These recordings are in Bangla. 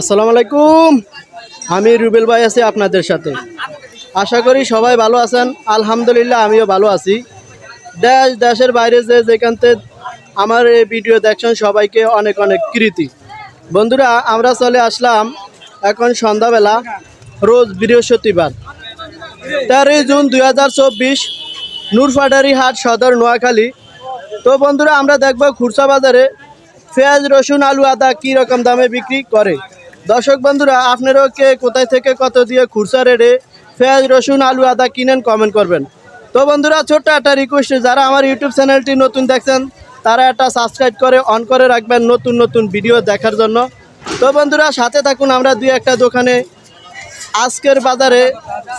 আসসালামু আলাইকুম। আমি রুবেল ভাই আছি আপনাদের সাথে। আশা করি সবাই ভালো আছেন। আলহামদুলিল্লাহ আমিও ভালো আছি। দেশ, দেশের বাইরে যে যেখানতে আমার এই ভিডিও দেখছেন সবাইকে অনেক অনেক কৃতি। বন্ধুরা, আমরা চলে আসলাম এখন সন্ধ্যাবেলা, রোজ বৃহস্পতিবার। তেরোই জুন দুই হাজার চব্বিশ, নূরফাটারি হাট সদর নোয়াখালী। তো বন্ধুরা, আমরা দেখব খুরসা বাজারে পেঁয়াজ, রসুন, আলু, আদা কি রকম দামে বিক্রি করে। দর্শক বন্ধুরা, আপনারাও কে কোথায় থেকে কত দিয়ে খুরসা রেটে পেঁয়াজ, রসুন, আলু, আদা কিনেন কমেন্ট করবেন। তো বন্ধুরা, ছোট্ট একটা রিকোয়েস্ট যারা আমার ইউটিউব চ্যানেলটি নতুন দেখছেন, তারা একটা সাবস্ক্রাইব করে অন করে রাখবেন নতুন নতুন ভিডিও দেখার জন্য। তো বন্ধুরা, সাথে থাকুন আমরা দুই একটা দোকানে। আজকের বাজারে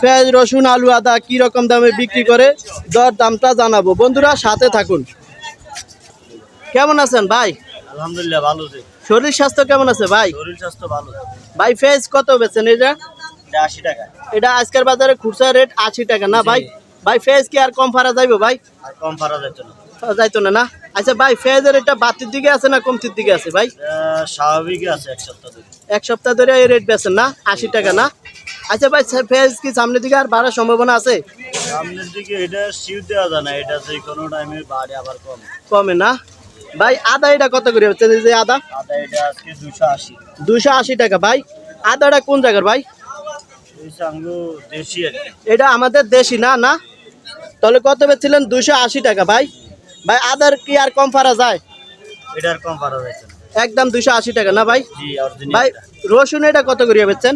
পেঁয়াজ, রসুন, আলু, আদা কি রকম দামে বিক্রি করে দর দামটা জানাব। বন্ধুরা, সাথে থাকুন। কেমন আছেন ভাই? আলহামদুলিল্লাহ ভালো শরীর স্বাস্থ্য কেমন আছে ভাই? শরীর স্বাস্থ্য ভালো। ভাই পেঁয়াজ কত বেচেন এটা এটা আশি টাকা। এটা আজকের বাজারে খুচরা রেট আশি টাকা না ভাই? ভাই পেঁয়াজ কি আর কম ফারা যাইবো ভাই? আর কম ফারা যেত না। যাইতো না না? আচ্ছা ভাই পেঁয়াজের এটা বাতির দিকে আছে না কমতির দিকে আছে ভাই? স্বাভাবিক আছে এক সপ্তাহ ধরে। এক সপ্তাহ ধরে এই রেট বেচেন না আশি টাকা না? আচ্ছা ভাই পেঁয়াজ কি সামনের দিকে আর বাড়ার সম্ভাবনা আছে? সামনের দিকে এটা শিউ দেওয়া যায় না এটা যে কোনো টাইমে বাড়ে আবার কম। কমে না? ভাই আদা এটা কত করে হচ্ছে? যে আদা? আদা এটা আজকে টাকা। ভাই আদাটা কোন জায়গার ভাই? দেশি এটা আমাদের দেশি না না? তাহলে কত বেচছিলেন? দুশো আশি টাকা ভাই। ভাই আদার কি আর কম ফারা যায়? এটা কম ফারা না। একদম দুশো আশি টাকা না ভাই? জি ভাই রসুন এটা কত করে বেচছেন?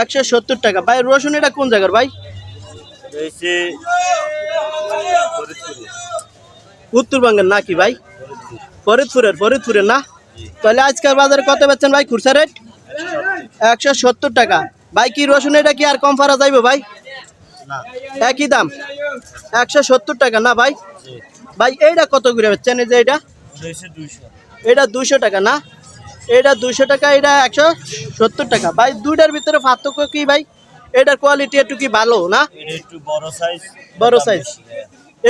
একশো সত্তর টাকা। টাকা। ভাই রসুন এটা কোন জায়গার ভাই? উত্তরবঙ্গের নাকি ভাই? ফরিদপুরের ফরিদপুরের না? তাহলে আজকের বাজারে কত পাচ্ছেন ভাই খুরসা রেট? একশো সত্তর টাকা। ভাই কি রসুন এটা কি আর কম ফারা যাইবে ভাই? একই দাম? একশো সত্তর টাকা না ভাই? ভাই এইটা কত করে পাচ্ছেন এই যে এটা এটা দুশো টাকা না? এটা দুশো টাকা এটা একশো সত্তর টাকা। ভাই দুইটার ভিতরে পার্থক্য কি ভাই? এটার কোয়ালিটি একটু কি ভালো না? বড় সাইজ বড় size?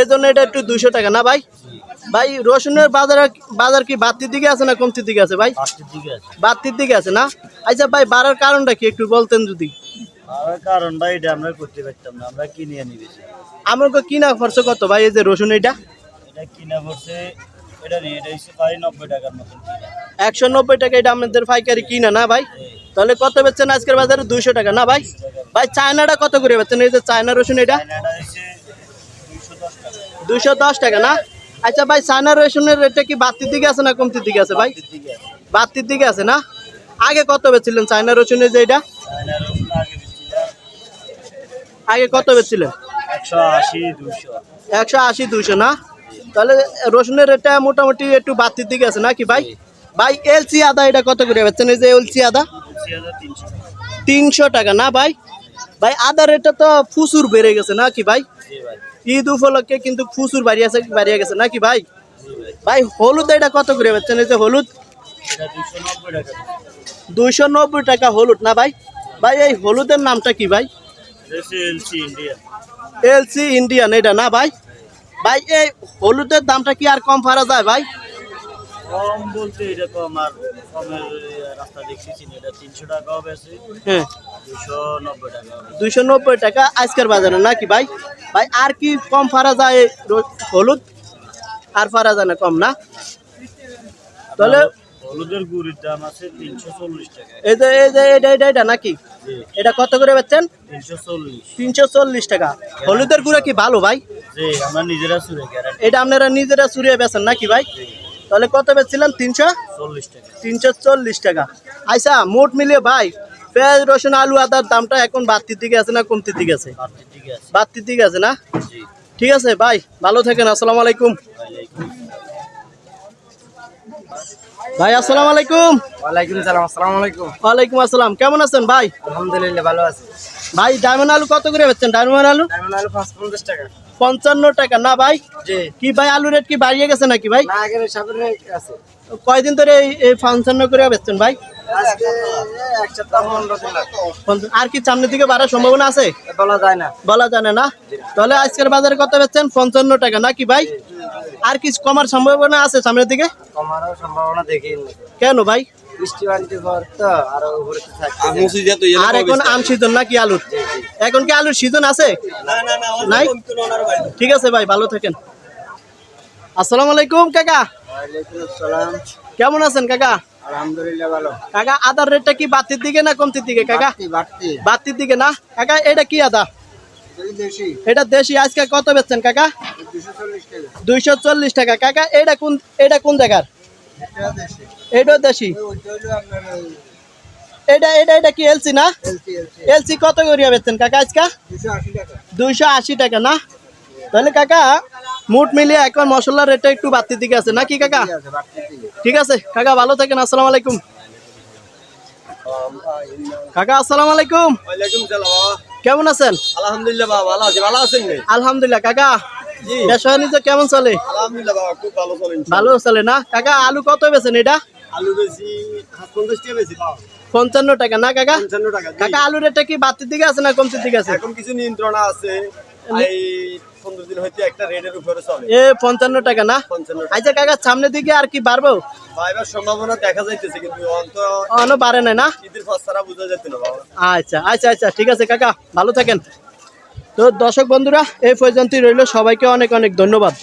এই জন্য এটা একটু দুশো টাকা। না ভাই? ভাই রসুনের বাজার বাজার কি বাড়তির দিকে আছে না কমতির দিকে আছে ভাই? পাঁচটির দিকে আছে। বাড়তির দিকে আছে না? আচ্ছা ভাই বাড়ার কারণটা কি একটু বলতেন যদি। আর এটা আমরা করতে পারতাম না আমরা কিনে আনি বেশি। আমাকে কিনা খরচ কত ভাই এই যে রসুন এটা? এটা কিনা পড়ছে এটা নিয়ে এটা হচ্ছে প্রায় নব্বই টাকার মতন একশো নব্বই টাকা এটা আমাদের পাইকারি কিনা না ভাই? তাহলে কত বেচছেন আজকের বাজারে? দুইশো টাকা না ভাই? ভাই চায়নাটা কত করে বেচছেন? এই যে চায়না রসুন এটা চায়নাটা হচ্ছে দুইশো দশ টাকা দুইশো দশ টাকা না? আচ্ছা ভাই চায়না রসুনের রেটটা কি বাড়তির দিকে আছে না কমতির দিকে আছে ভাই? বাড়তির দিকে আছে। না? আগে কত বেচছিলেন চায়না রসুনের যে এটা? আগে কত বেচছিলেন? একশো আশি দুইশো। না? তাহলে রসুনের রেটটা মোটামুটি একটু বাড়তির দিকে আছে নাকি ভাই? ভাই এলসি আদা এটা কত করে বেচছেন? এই যে এলসি আদা? তিনশো টাকা। না ভাই? ভাই আদা রেটটা তো প্রচুর বেড়ে গেছে নাকি ভাই। ঈদ উপলক্ষে কিন্তু প্রচুর বাড়িয়েছে বাড়িয়ে গেছে। নাকি ভাই? ভাই, হলুদ এটা কত করে পাচ্ছেন এই যে হলুদ। দুইশো নব্বই টাকা হলুদ। না ভাই? ভাই, এই হলুদের নামটা কি ভাই? LC Indian. এটা না ভাই? ভাই, এই হলুদের দামটা কি আর কম ফারা যায় ভাই? কম বলতে এটা কম আর কমের রাস্তা দেখতেছি না এটা তিনশো টাকাও বেশি হ্যাঁ। দুশো নব্বই টাকা হবে। নব্বই টাকা আজকের বাজারে নাকি ভাই? ভাই আর কি কম ফারা যায় হলুদ? আর ফারা যায় না কম না? তাহলে হলুদের গুড়ির দাম আছে তিনশো চল্লিশ টাকা। এই যে এই যে এটা এটা এটা নাকি? এটা কত করে বেচছেন? তিনশো চল্লিশ। তিনশো চল্লিশ টাকা। হলুদের গুঁড়া কি ভালো ভাই? জি আমরা নিজেরা চুরে এটা আপনারা নিজেরা চুরিয়ে বেচেন নাকি ভাই? তাহলে কত বেচছিলেন? তিনশো? চল্লিশ টাকা। তিনশো চল্লিশ টাকা। আচ্ছা মোট মিলিয়ে ভাই পেঁয়াজ রসুন আলু আদার দামটা এখন বাড়তির দিকে আছে না কমতির দিকে আছে? পাঁচটির দিকে আছে। বাড়তির দিকে আছে না? ঠিক আছে ভাই ভালো থাকেন আসসালামু আলাইকুম। ভাই আসসালামু আলাইকুম। ওয়ালাইকুম সালাম আসসালামু আলাইকুম। ওয়ালাইকুম আসসালাম কেমন আছেন ভাই? আলহামদুলিল্লাহ ভালো আছি। ভাই ডায়মন্ড আলু কত করে বেচছেন? ডায়মন্ড আলু? ডায়মন্ড আলু পঞ্চাশ টাকা। পঞ্চান্ন টাকা। না ভাই কি ভাই আলু রেট কি বাড়িয়ে গেছে নাকি ভাই? কয়দিন ধরে এই পঞ্চান্ন করে বেচছেন ভাই? আর কি সামনের দিকে বাড়ার সম্ভাবনা আছে? বলা যায় না। বলা জানে না তাহলে আজকের বাজারে কত বেচছেন? পঞ্চান্ন টাকা নাকি ভাই? আর কি কমার সম্ভাবনা আছে সামনের দিকে? কমারও সম্ভাবনা দেখি কেন ভাই? বৃষ্টি বানিতে পর তো আরও উপরে তো থাকতে আর মুসি তো আর এখন আম সিজন নাকি আলুর? এখন কি আলুর সিজন আছে? নাই? ঠিক আছে ভাই ভালো থাকেন। আসসালামু আলাইকুম কাকা। ওয়ালাইকুম আসসালাম। কেমন আছেন কাকা? আলহামদুলিল্লাহ ভালো। কাকা আদার রেটটা কি বাতির দিকে না কমতির দিকে কাকা? বাড়তি দিকে না? কাকা এটা কি আদা? এটা দেশি। আজকে কত বেচছেন কাকা? দুইশো চল্লিশ টাকা। কাকা এটা কোন এটা কোন জায়গার? এটা দেশি? এটা এটা এটা কি এলসি না? এলসি কত করিয়া বেচছেন কাকা আজকে? দুইশো আশি টাকা না? তাহলে কাকা মুট মিলিয়ে এখন মশলার রেটটা একটু বাড়তির দিকে আছে নাকি কাকা? ঠিক আছে বাড়তি দিকে ঠিক আছে কাকা ভালো থাকেন আসসালামু আলাইকুম। কাকা আসসালামু আলাইকুম। ওয়ালাইকুম সালাম কেমন আছেন? আলহামদুলিল্লাহ বাবা ভালো আছি ভালো আছেন আলহামদুলিল্লাহ কাকা। ব্যবসা বাণিজ্য কেমন চলে? ভালো চলে না? কাকা আলু কত বেছেন এটা? আলু বেশি পঞ্চাশ টাকা বেশি পঞ্চান্ন টাকা না কাকা? টাকা কাকা আলু রেটটা কি বাড়তির দিকে আছে না কমতির দিকে আছে? এখন কিছু নিয়ন্ত্রণ আছে। পঞ্চান্ন টাকা না? আচ্ছা কাকা সামনের দিকে আর কি বাড়বো? সম্ভাবনা দেখা যাইতেছে কিন্তু বাড়ে না? আচ্ছা আচ্ছা আচ্ছা ঠিক আছে কাকা ভালো থাকেন। তো দর্শক বন্ধুরা এই পর্যন্তই রইল। সবাইকে অনেক অনেক ধন্যবাদ।